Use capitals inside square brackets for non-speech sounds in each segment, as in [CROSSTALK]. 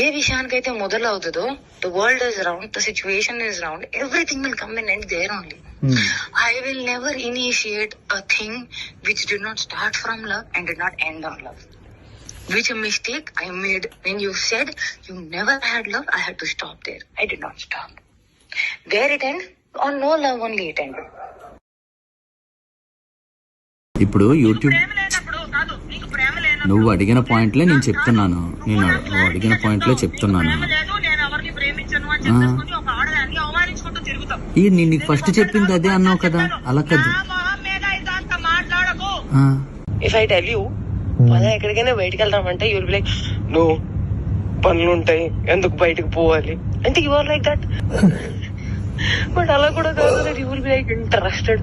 ఏ విషయానికైతే మొదలవుతుందో the world is round the situation is round everything will come in and there only I will never initiate a thing which did not start from love and did not end on love. Which a mistake I made when you said you never had love, I had to stop there. I did not stop. There it ended. On no love only it ended. ఇప్పుడు YouTube నువ్వు అడిగిన పాయింట్లే నేను చెప్తున్నాను. నేను నువ్వు అడిగిన పాయింట్లే చెప్తున్నాను. ఈ నేను నీకు ఫస్ట్ చెప్పింది అదే అన్నావు కదా. అలా కాదు. If I tell you, పద ఎక్కడికైనా బయటికి వెళ్దామంటే యూల్ బి లైక్ నో పనులు ఉంటాయి ఎందుకు బయటకు పోవాలి? అంటే you are like that but అలా కూడా కాదు. That you will be like interested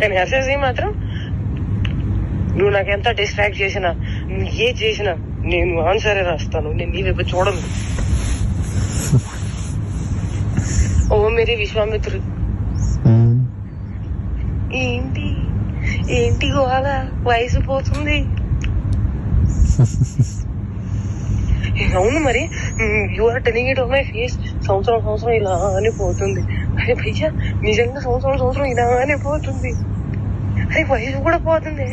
కానీ హర్షసే మాత్రం నువ్వు నాకు ఎంత డిస్ట్రాక్ట్ చేసినా నువ్వు ఏ చేసినా నేను ఆన్సరే రాస్తాను. నేను నీ వైపు చూడను. ఓ మేరీ విశ్వామిత్రు. ఉమ్. ఏంటి? ఏంటి గోళ వయసు పోతుంది. [LAUGHS] అవును మరి. You are telling it off my face సంవత్సరం సంవత్సరం ఇలానే పోతుంది. అరే భయ్యా నిజంగా సంవత్సరం సంవత్సరం ఇలానే పోతుంది. అరే వయసు కూడా పోతుంది.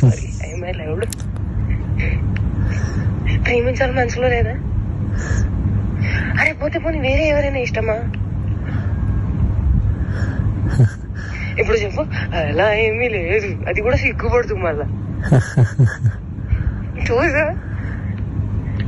సారీ ఐ మై లైవ్డ్ ప్రేమించాలి మనసులో లేదా? అరే పోతే పోనీ వేరే ఎవరైనా ఇష్టమా? ఇప్పుడు చెప్పు. అలా ఏమీ లేదు. అది కూడా సిగ్గుపడుతుంది మళ్ళా. [LAUGHS] చూసా?